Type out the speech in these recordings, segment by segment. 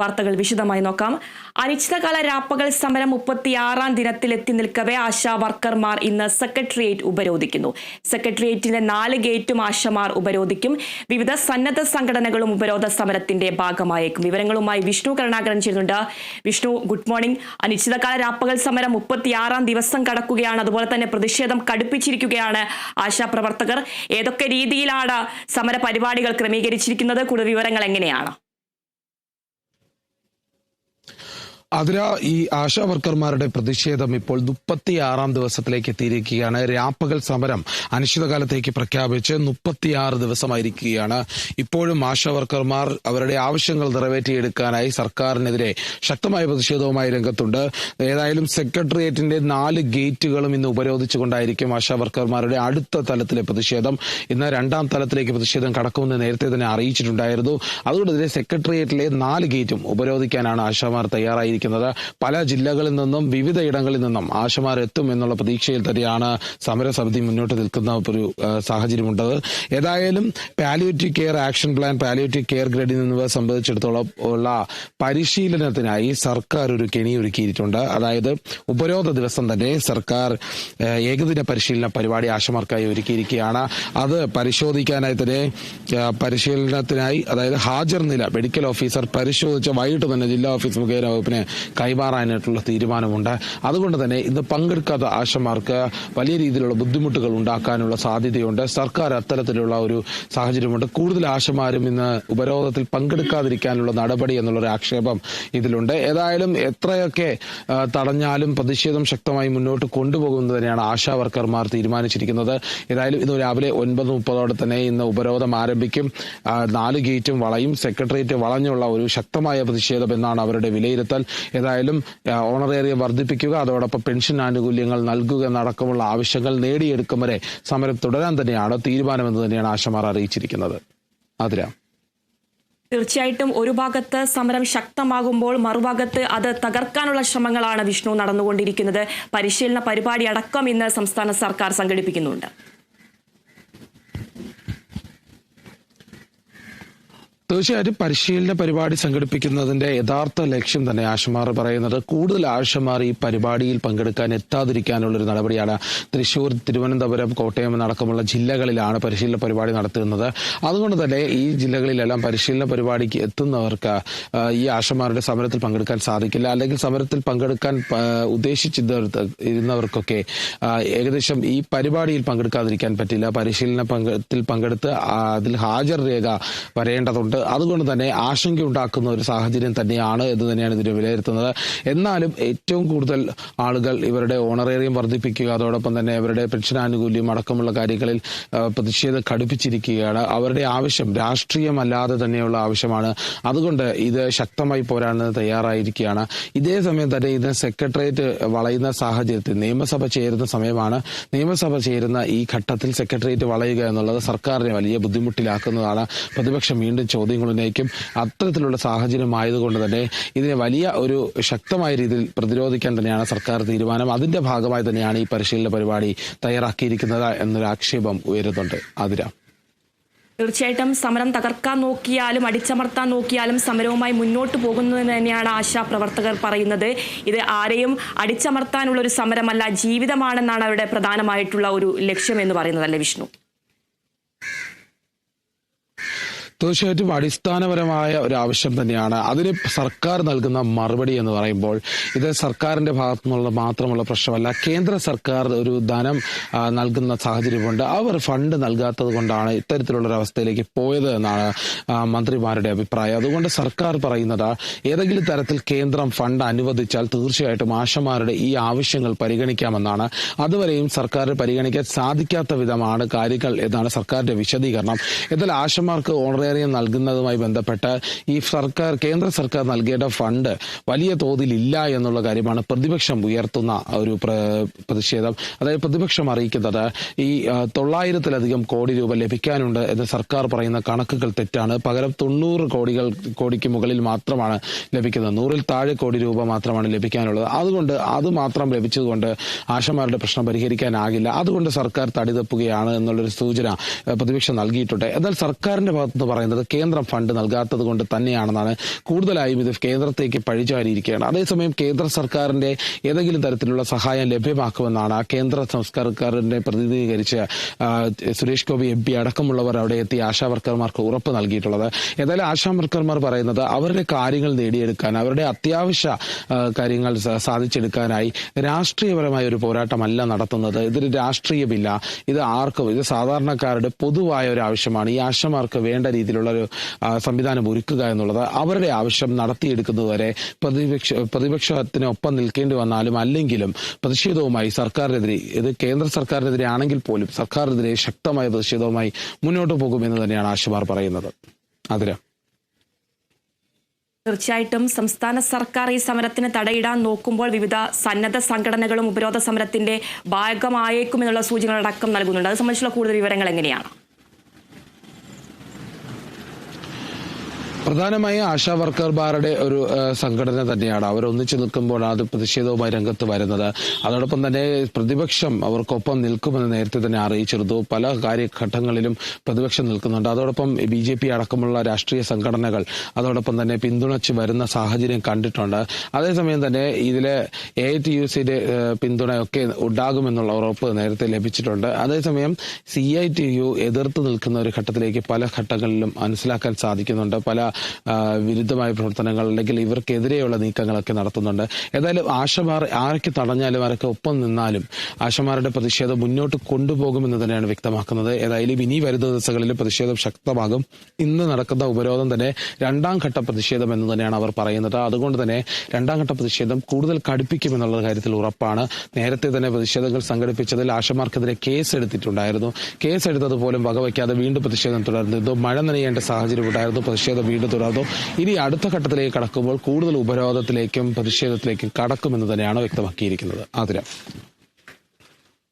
വാർത്തകൾ വിശദമായി നോക്കാം. അനിശ്ചിതകാല രാപ്പകൽ സമരം മുപ്പത്തിയാറാം ദിനത്തിൽ എത്തി നിൽക്കവെ ആശാ വർക്കർമാർ ഇന്ന് സെക്രട്ടേറിയറ്റ് ഉപരോധിക്കുന്നു. സെക്രട്ടേറിയറ്റിന്റെ നാല് ഗേറ്റും ആശമാർ ഉപരോധിക്കും. വിവിധ സന്നദ്ധ സംഘടനകളും ഉപരോധ സമരത്തിന്റെ ഭാഗമായേക്കും. വിവരങ്ങളുമായി വിഷ്ണു കരുണാകരൻ ചെയ്യുന്നുണ്ട് വിഷ്ണു ഗുഡ് മോർണിംഗ് അനിശ്ചിതകാല രാപ്പകൽ സമരം മുപ്പത്തിയാറാം ദിവസം കടക്കുകയാണ്. അതുപോലെ തന്നെ പ്രതിഷേധം കടുപ്പിച്ചിരിക്കുകയാണ് ആശാ പ്രവർത്തകർ. ഏതൊക്കെ രീതിയിലാണ് സമര പരിപാടികൾ ക്രമീകരിച്ചിരിക്കുന്നത്? കൂടുതൽ വിവരങ്ങൾ എങ്ങനെയാണ്? അതിര ഈ ആശാ വർക്കർമാരുടെ പ്രതിഷേധം ഇപ്പോൾ മുപ്പത്തിയാറാം ദിവസത്തിലേക്ക് എത്തിയിരിക്കുകയാണ്. രാപ്പകൽ സമരം അനിശ്ചിതകാലത്തേക്ക് പ്രഖ്യാപിച്ച് മുപ്പത്തിയാറ് ദിവസമായിരിക്കുകയാണ്. ഇപ്പോഴും ആശാ വർക്കർമാർ അവരുടെ ആവശ്യങ്ങൾ നിറവേറ്റിയെടുക്കാനായി സർക്കാരിനെതിരെ ശക്തമായ പ്രതിഷേധവുമായി രംഗത്തുണ്ട്. ഏതായാലും സെക്രട്ടേറിയറ്റിന്റെ നാല് ഗേറ്റുകളും ഇന്ന് ഉപരോധിച്ചുകൊണ്ടായിരിക്കും ആശാ വർക്കർമാരുടെ അടുത്ത തലത്തിലെ പ്രതിഷേധം. ഇന്ന് രണ്ടാം തലത്തിലേക്ക് പ്രതിഷേധം കടക്കുമെന്ന് നേരത്തെ തന്നെ അറിയിച്ചിട്ടുണ്ടായിരുന്നു. അതുകൊണ്ട് തന്നെ സെക്രട്ടേറിയറ്റിലെ നാല് ഗേറ്റും ഉപരോധിക്കാനാണ് ആശാമാർ തയ്യാറായിരിക്കുന്നത്. പല ജില്ലകളിൽ നിന്നും വിവിധ ഇടങ്ങളിൽ നിന്നും ആശമാർ എത്തും എന്നുള്ള പ്രതീക്ഷയിൽ തന്നെയാണ് സമരസമിതി മുന്നോട്ട് നിൽക്കുന്ന ഒരു സാഹചര്യമുണ്ടത് ഏതായാലും palliative care action plan palliative care ഗ്രേഡിൽ എന്നിവ സംബന്ധിച്ചിടത്തോളം ഉള്ള പരിശീലനത്തിനായി സർക്കാർ ഒരു കെണി ഒരുക്കിയിട്ടുണ്ട്. അതായത് ഉപരോധ ദിവസം തന്നെ സർക്കാർ ഏകദിന പരിശീലന പരിപാടി ആശമാർക്കായി ഒരുക്കിയിരിക്കുകയാണ്. അത് പരിശോധിക്കാനായി തന്നെ പരിശീലനത്തിനായി അതായത് ഹാജർ നില മെഡിക്കൽ ഓഫീസർ പരിശോധിച്ച് വൈകിട്ട് തന്നെ ജില്ലാ ഓഫീസ് മുഖേന വകുപ്പിന് കൈമാറാനായിട്ടുള്ള തീരുമാനമുണ്ട്. അതുകൊണ്ട് തന്നെ ഇത് പങ്കെടുക്കാത്ത ആശമാർക്ക് വലിയ രീതിയിലുള്ള ബുദ്ധിമുട്ടുകൾ ഉണ്ടാക്കാനുള്ള സാധ്യതയുണ്ട്. സർക്കാർ അത്തരത്തിലുള്ള ഒരു സാഹചര്യമുണ്ട്. കൂടുതൽ ആശമാരും ഇന്ന് ഉപരോധത്തിൽ പങ്കെടുക്കാതിരിക്കാനുള്ള നടപടി എന്നുള്ളൊരു ആക്ഷേപം ഇതിലുണ്ട്. ഏതായാലും എത്രയൊക്കെ തടഞ്ഞാലും പ്രതിഷേധം ശക്തമായി മുന്നോട്ട് കൊണ്ടുപോകുന്നത് തന്നെയാണ് ആശാ വർക്കർമാർ തീരുമാനിച്ചിരിക്കുന്നത്. ഏതായാലും ഇന്ന് രാവിലെ ഒൻപത് മുപ്പതോടെ തന്നെ ഇന്ന് ഉപരോധം ആരംഭിക്കും. നാല് ഗേറ്റും വളയും. സെക്രട്ടേറിയറ്റ് വളഞ്ഞുള്ള ഒരു ശക്തമായ പ്രതിഷേധം എന്നാണ് അവരുടെ വിലയിരുത്തൽ. ഏതായാലും ഓണറേറിയ വർദ്ധിപ്പിക്കുക അതോടൊപ്പം പെൻഷൻ ആനുകൂല്യങ്ങൾ നൽകുക എന്നടക്കമുള്ള ആവശ്യങ്ങൾ നേടിയെടുക്കും വരെ സമരം തുടരാൻ തന്നെയാണ് തീരുമാനമെന്ന് തന്നെയാണ് ആശമാർ അറിയിച്ചിരിക്കുന്നത്. അതിര തീർച്ചയായിട്ടും ഒരു ഭാഗത്ത് സമരം ശക്തമാകുമ്പോൾ മറുഭാഗത്ത് അത് തകർക്കാനുള്ള ശ്രമങ്ങളാണ് വിഷ്ണു നടന്നുകൊണ്ടിരിക്കുന്നത്. പരിശീലന പരിപാടി അടക്കം ഇന്ന് സംസ്ഥാന സർക്കാർ സംഘടിപ്പിക്കുന്നുണ്ട്. തീർച്ചയായിട്ടും പരിശീലന പരിപാടി സംഘടിപ്പിക്കുന്നതിന്റെ യഥാർത്ഥ ലക്ഷ്യം തന്നെ ആശമാർ പറയുന്നത് കൂടുതൽ ആശമാർ ഈ പരിപാടിയിൽ പങ്കെടുക്കാൻ എത്താതിരിക്കാനുള്ള ഒരു നടപടിയാണ്. തൃശൂർ തിരുവനന്തപുരം കോട്ടയം അടക്കമുള്ള ജില്ലകളിലാണ് പരിശീലന പരിപാടി നടത്തുന്നത്. അതുകൊണ്ട് തന്നെ ഈ ജില്ലകളിലെല്ലാം പരിശീലന പരിപാടിക്ക് എത്തുന്നവർക്ക് ഈ ആശമാരുടെ സമരത്തിൽ പങ്കെടുക്കാൻ സാധിക്കില്ല. അല്ലെങ്കിൽ സമരത്തിൽ പങ്കെടുക്കാൻ ഉദ്ദേശിച്ചിരുന്ന ഇരുന്നവർക്കൊക്കെ ഏകദേശം ഈ പരിപാടിയിൽ പങ്കെടുക്കാതിരിക്കാൻ പറ്റില്ല. പരിശീലന പങ്കത്തിൽ പങ്കെടുത്ത് അതിൽ ഹാജർ രേഖ വരേണ്ടതുണ്ട്. അതുകൊണ്ട് തന്നെ ആശങ്കയുണ്ടാക്കുന്ന ഒരു സാഹചര്യം തന്നെയാണ് എന്ന് തന്നെയാണ് ഇതിനെ വിലയിരുത്തുന്നത്. എന്നാലും ഏറ്റവും കൂടുതൽ ആളുകൾ ഇവരുടെ ഓണറേറിയം വർദ്ധിപ്പിക്കുക അതോടൊപ്പം തന്നെ അവരുടെ പെൻഷനാനുകൂല്യം അടക്കമുള്ള കാര്യങ്ങളിൽ പ്രതിഷേധം കടുപ്പിച്ചിരിക്കുകയാണ്. അവരുടെ ആവശ്യം രാഷ്ട്രീയമല്ലാതെ തന്നെയുള്ള ആവശ്യമാണ്. അതുകൊണ്ട് ഇത് ശക്തമായി പോരാൻ തയ്യാറായിരിക്കുകയാണ്. ഇതേ സമയം തന്നെ ഇത് സെക്രട്ടേറിയറ്റ് വളയുന്ന സാഹചര്യത്തിൽ നിയമസഭ ചേരുന്ന സമയമാണ്. നിയമസഭ ചേരുന്ന ഈ ഘട്ടത്തിൽ സെക്രട്ടേറിയറ്റ് വളയുക എന്നുള്ളത് സർക്കാരിനെ വലിയ ബുദ്ധിമുട്ടിലാക്കുന്നതാണ്. പ്രതിപക്ഷം വീണ്ടും ചോദ്യങ്ങൾ ഉന്നയിക്കും അത്തരത്തിലുള്ള സാഹചര്യം ആയതുകൊണ്ട് തന്നെ ഇതിനെ വലിയ ഒരു ശക്തമായ രീതിയിൽ പ്രതിരോധിക്കാൻ തന്നെയാണ് സർക്കാർ തീരുമാനം. അതിന്റെ ഭാഗമായി തന്നെയാണ് ഈ പരിശീലന പരിപാടി തയ്യാറാക്കിയിരിക്കുന്നത് എന്നൊരു ആക്ഷേപം ഉയരുന്നുണ്ട്. അതിര തീർച്ചയായിട്ടും സമരം തകർക്കാൻ നോക്കിയാലും അടിച്ചമർത്താൻ നോക്കിയാലും സമരവുമായി മുന്നോട്ട് പോകുന്നതെന്ന് തന്നെയാണ് ആശാ പ്രവർത്തകർ പറയുന്നത്. ഇത് ആരെയും അടിച്ചമർത്താനുള്ള ഒരു സമരമല്ല ജീവിതമാണെന്നാണ് അവരുടെ പ്രധാനമായിട്ടുള്ള ഒരു ലക്ഷ്യം എന്ന് പറയുന്നതല്ലേ വിഷ്ണു? തീർച്ചയായിട്ടും അടിസ്ഥാനപരമായ ഒരു ആവശ്യം തന്നെയാണ്. അതിന് സർക്കാർ നൽകുന്ന മറുപടി എന്ന് പറയുമ്പോൾ ഇത് സർക്കാരിന്റെ ഭാഗത്തു നിന്നുള്ള മാത്രമുള്ള പ്രശ്നമല്ല. കേന്ദ്ര സർക്കാർ ഒരു ധനം നൽകുന്ന സാഹചര്യമുണ്ട്. അവർ ഫണ്ട് നൽകാത്തത് കൊണ്ടാണ് ഇത്തരത്തിലുള്ള ഒരു അവസ്ഥയിലേക്ക് പോയത് എന്നാണ് മന്ത്രിമാരുടെ അഭിപ്രായം. അതുകൊണ്ട് സർക്കാർ പറയുന്നത് ഏതെങ്കിലും തരത്തിൽ കേന്ദ്രം ഫണ്ട് അനുവദിച്ചാൽ തീർച്ചയായിട്ടും ആശമാരുടെ ഈ ആവശ്യങ്ങൾ പരിഗണിക്കാമെന്നാണ്. അതുവരെയും സർക്കാർ പരിഗണിക്കാൻ സാധിക്കാത്ത വിധമാണ് കാര്യങ്ങൾ എന്നാണ് സർക്കാരിന്റെ വിശദീകരണം. എന്നാൽ ആശമാർക്ക് ഓണറേറിയം നൽകുന്നതുമായി ബന്ധപ്പെട്ട് ഈ സർക്കാർ കേന്ദ്ര സർക്കാർ നൽകേണ്ട ഫണ്ട് വലിയ തോതിൽ ഇല്ല എന്നുള്ള കാര്യമാണ് പ്രതിപക്ഷം ഉയർത്തുന്ന ഒരു പ്ര- പ്രതിഷേധം. അതായത് പ്രതിപക്ഷം അറിയിക്കുന്നത് ഈ തൊള്ളായിരത്തിലധികം കോടി രൂപ ലഭിക്കാനുണ്ട് എന്ന് സർക്കാർ പറയുന്ന കണക്കുകൾ തെറ്റാണ്. പകരം തൊണ്ണൂറ് കോടികൾ കോടിക്ക് മുകളിൽ മാത്രമാണ് ലഭിക്കുന്നത്. നൂറിൽ താഴെ കോടി രൂപ മാത്രമാണ് ലഭിക്കാനുള്ളത്. അതുകൊണ്ട് അത് മാത്രം ലഭിച്ചതുകൊണ്ട് ആശമാരുടെ പ്രശ്നം പരിഹരിക്കാനാകില്ല. അതുകൊണ്ട് സർക്കാർ തടിതപ്പുകയാണ് എന്നുള്ളൊരു സൂചന പ്രതിപക്ഷം നൽകിയിട്ടുണ്ട്. എന്നാൽ സർക്കാരിന്റെ ഭാഗത്തുനിന്ന് പറയുന്നത് കേന്ദ്രം ഫണ്ട് നൽകാത്തത് കൊണ്ട് തന്നെയാണെന്നാണ് കൂടുതലായും ഇത് കേന്ദ്രത്തേക്ക് പഴിചാരിയിരിക്കുകയാണ്. അതേസമയം കേന്ദ്ര സർക്കാരിന്റെ ഏതെങ്കിലും തരത്തിലുള്ള സഹായം ലഭ്യമാക്കുമെന്നാണ് കേന്ദ്ര സംസ്കാരക്കാരനെ പ്രതിനിധീകരിച്ച് സുരേഷ് ഗോപി എം പി അടക്കമുള്ളവർ അവിടെ എത്തി ആശാവർക്കർമാർക്ക് ഉറപ്പ് നൽകിയിട്ടുള്ളത്. ഏതായാലും ആശാവർക്കർമാർ പറയുന്നത് അവരുടെ കാര്യങ്ങൾ നേടിയെടുക്കാൻ അവരുടെ അത്യാവശ്യ കാര്യങ്ങൾ സാധിച്ചെടുക്കാനായി രാഷ്ട്രീയപരമായ ഒരു പോരാട്ടമല്ല നടത്തുന്നത്. ഇതൊരു രാഷ്ട്രീയമില്ല. ഇത് ആർക്കും ഇത് സാധാരണക്കാരുടെ പൊതുവായ ഒരു ആവശ്യമാണ്. ഈ ആശമാർക്ക് വേണ്ട രീതിയിലുള്ള ഒരു സംവിധാനം ഒരുക്കുക എന്നുള്ളത് അവരുടെ ആവശ്യം നടത്തിയെടുക്കുന്നതുവരെ പ്രതിപക്ഷ പ്രതിപക്ഷത്തിനൊപ്പം നിൽക്കേണ്ടി വന്നാലും അല്ലെങ്കിലും പ്രതിഷേധവുമായി സർക്കാരിനെതിരെ ഇത് കേന്ദ്ര സർക്കാരിനെതിരെ ആണെങ്കിൽ പോലും സർക്കാരിനെതിരെ ശക്തമായ പ്രതിഷേധവുമായി മുന്നോട്ട് പോകുമെന്ന് തന്നെയാണ് ആശുമാർ പറയുന്നത്. അതിന് തീർച്ചയായിട്ടും സംസ്ഥാന സർക്കാർ ഈ സമരത്തിന് തടയിടാൻ നോക്കുമ്പോൾ വിവിധ സന്നദ്ധ സംഘടനകളും ഉപരോധ സമരത്തിന്റെ ഭാഗമായേക്കുമെന്നുള്ള സൂചനകളടക്കം നൽകുന്നുണ്ട്. അത് സംബന്ധിച്ചുള്ള കൂടുതൽ വിവരങ്ങൾ എങ്ങനെയാണ്? പ്രധാനമായും ആശാ വർക്കർമാരുടെ ഒരു സംഘടന തന്നെയാണ്. അവർ ഒന്നിച്ചു നിൽക്കുമ്പോഴാണ് അത് പ്രതിഷേധവുമായി രംഗത്ത് വരുന്നത്. അതോടൊപ്പം തന്നെ പ്രതിപക്ഷം അവർക്കൊപ്പം നിൽക്കുമെന്ന് നേരത്തെ തന്നെ അറിയിച്ചിരുന്നു. പല കാര്യഘട്ടങ്ങളിലും പ്രതിപക്ഷം നിൽക്കുന്നുണ്ട്. അതോടൊപ്പം ബി ജെ പി അടക്കമുള്ള രാഷ്ട്രീയ സംഘടനകൾ അതോടൊപ്പം തന്നെ പിന്തുണച്ച് വരുന്ന സാഹചര്യം കണ്ടിട്ടുണ്ട്. അതേസമയം തന്നെ ഇതിലെ എ ടി യു സിയുടെ പിന്തുണയൊക്കെ ഉണ്ടാകുമെന്നുള്ള ഉറപ്പ് നേരത്തെ ലഭിച്ചിട്ടുണ്ട്. അതേസമയം സി ഐ ടി യു എതിർത്ത് നിൽക്കുന്ന ഒരു ഘട്ടത്തിലേക്ക് പല ഘട്ടങ്ങളിലും മനസ്സിലാക്കാൻ സാധിക്കുന്നുണ്ട്. പല വിരുദ്ധമായ പ്രവർത്തനങ്ങൾ അല്ലെങ്കിൽ ഇവർക്കെതിരെയുള്ള നീക്കങ്ങളൊക്കെ നടത്തുന്നുണ്ട്. ഏതായാലും ആശമാർ ആരൊക്കെ തടഞ്ഞാലും ആരൊക്കെ ഒപ്പം നിന്നാലും ആശമാരുടെ പ്രതിഷേധം മുന്നോട്ട് കൊണ്ടുപോകുമെന്ന് തന്നെയാണ് വ്യക്തമാക്കുന്നത്. ഏതായാലും ഇനി വരുന്ന ദിവസങ്ങളിൽ പ്രതിഷേധം ശക്തമാകും. ഇന്ന് നടക്കുന്ന ഉപരോധം തന്നെ രണ്ടാം ഘട്ട പ്രതിഷേധം എന്ന് തന്നെയാണ് അവർ പറയുന്നത്. അതുകൊണ്ട് തന്നെ രണ്ടാം ഘട്ട പ്രതിഷേധം കൂടുതൽ കടുപ്പിക്കുമെന്നുള്ള കാര്യത്തിൽ ഉറപ്പാണ്. നേരത്തെ തന്നെ പ്രതിഷേധങ്ങൾ സംഘടിപ്പിച്ചതിൽ ആശമാർക്കെതിരെ കേസ് എടുത്തിട്ടുണ്ടായിരുന്നു കേസ് എടുത്തത് പോലും വകവയ്ക്കാതെ വീണ്ടും പ്രതിഷേധം തുടർന്നിരുന്നു. മഴ നനയേണ്ട സാഹചര്യം ഉണ്ടായിരുന്നു. പ്രതിഷേധം വീണ്ടും തുടർന്നു ഇനി അടുത്ത ഘട്ടത്തിലേക്ക് കടക്കുമ്പോൾ കൂടുതൽ ഉപരോധത്തിലേക്കും പ്രതിഷേധത്തിലേക്കും കടക്കുമെന്ന് തന്നെയാണ് വ്യക്തമാക്കിയിരിക്കുന്നത്. ആതിര.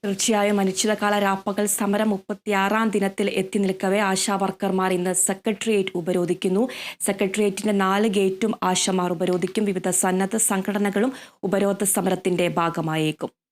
തീർച്ചയായും അനിശ്ചിതകാല രാപ്പകൽ സമരം മുപ്പത്തിയാറാം ദിനത്തിൽ എത്തി നിൽക്കവേ ആശാവർക്കർമാർ ഇന്ന് സെക്രട്ടേറിയറ്റ് ഉപരോധിക്കുന്നു. സെക്രട്ടേറിയറ്റിന്റെ നാല് ഗേറ്റും ആശമാർ ഉപരോധിക്കും. വിവിധ സന്നദ്ധ സംഘടനകളും ഉപരോധ സമരത്തിന്റെ ഭാഗമായേക്കും.